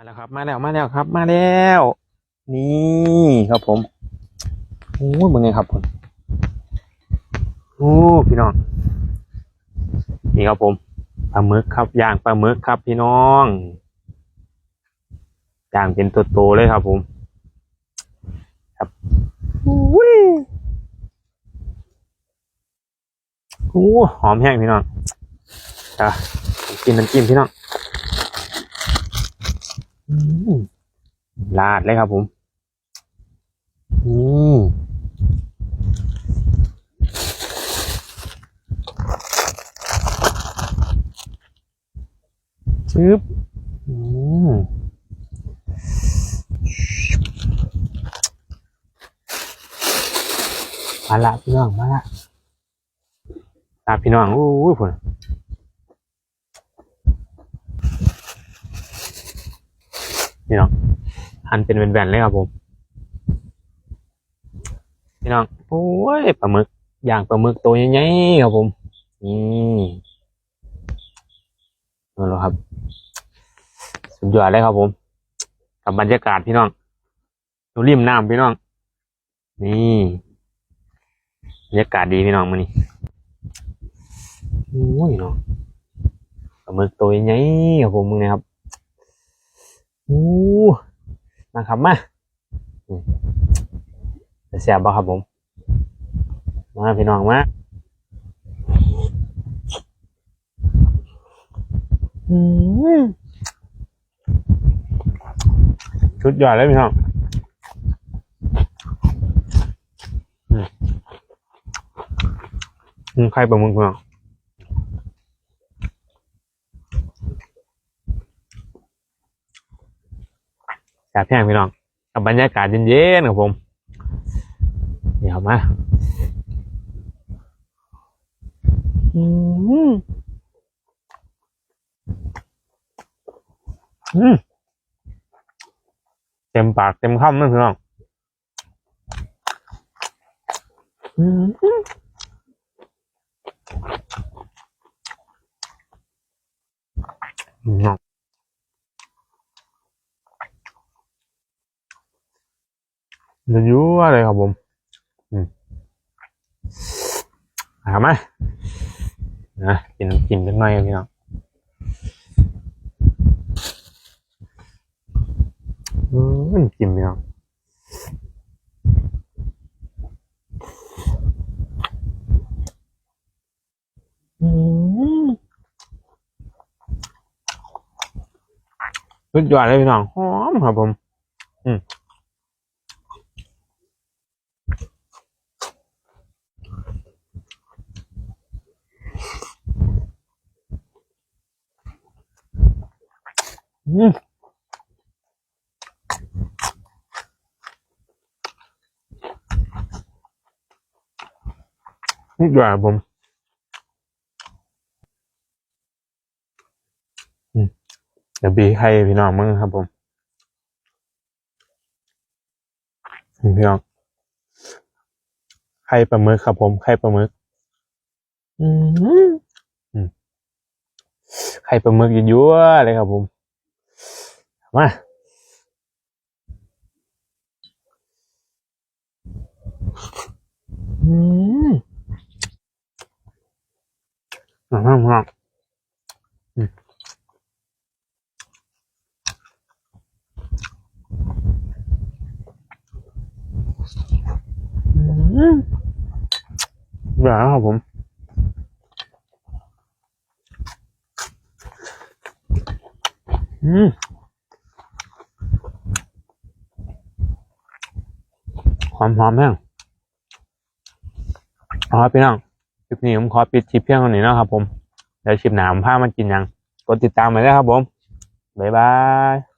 มาแล้วครับมาแล้วมาแล้วครับ มาแล้ว นี่ครับผมโอ้ยมึงไงครับผมโอ้พี่น้อง นี่ครับผมปลาหมึกครับย่างปลาหมึกครับพี่น้องย่างเป็นตัวโตๆเลยครับผม ครับอุ้ยโอ้หอมแห้งพี่น้องอะกินน้ำจิ้มพี่น้อง ลาดเลยครับผมนี่ชึบอืมมาละพี่น้องมาละลาพี่น้องอู้ยผล พี่น้องหันเป็นแผ่นๆเลยครับผม พี่น้องโอ้ยปลาหมึกอย่างปลาหมึกตัวใหญ่ๆครับผมนี่นั่นแหละครับ สุดยอดเลยครับผม กับบรรยากาศพี่น้องดูริมน้ำพี่น้อง นี่บรรยากาศดีพี่น้องมื้อนี้โอ้ยเนาะปลาหมึกตัวใหญ่ครับผมมึงนะครับ โอ้มาครับมาอืมจะแซ่บบ่ครับผม มาพี่น้องมาอืมชุดยอดเลยพี่น้องอืมอืมใครปลาหมึกพี่น้อง แซ่บแห้งพี่น้องกับบรรยากาศเย็นๆครับผมเดี๋ยวมาอืมอืมเต็มปากเต็มคำเลยพี่น้องอืมอื มเดี๋ยวยั่วเลยครับผมมามนะกินน้ำจิ้มจังหน่อยพี่น้องอืมจิ้มพี่น้องอืมสุดยอดเลยพี่น้องหอมครับผม อืม นี่ด้วยครับผมอืมเดี๋ยวบีให้พี่น้องมึงครับผมนี่พี่น้องไข่ปลาหมึกครับผมไข่ปลาหมึกอืมอืมไข่ปลาหมึกยั่วเลยครับผม มาอืมอ่าฮะอืมอืมแบบครับผมอืม ความหอมแห้งเอาละพี่น้องคลิปนี้ผมขอปิดคลิปเพียงเท่านี้นะครับผมเดี๋ยวคลิปหน้าผมพามากินยังกดติดตามไปด้วยครับผมบ๊ายบาย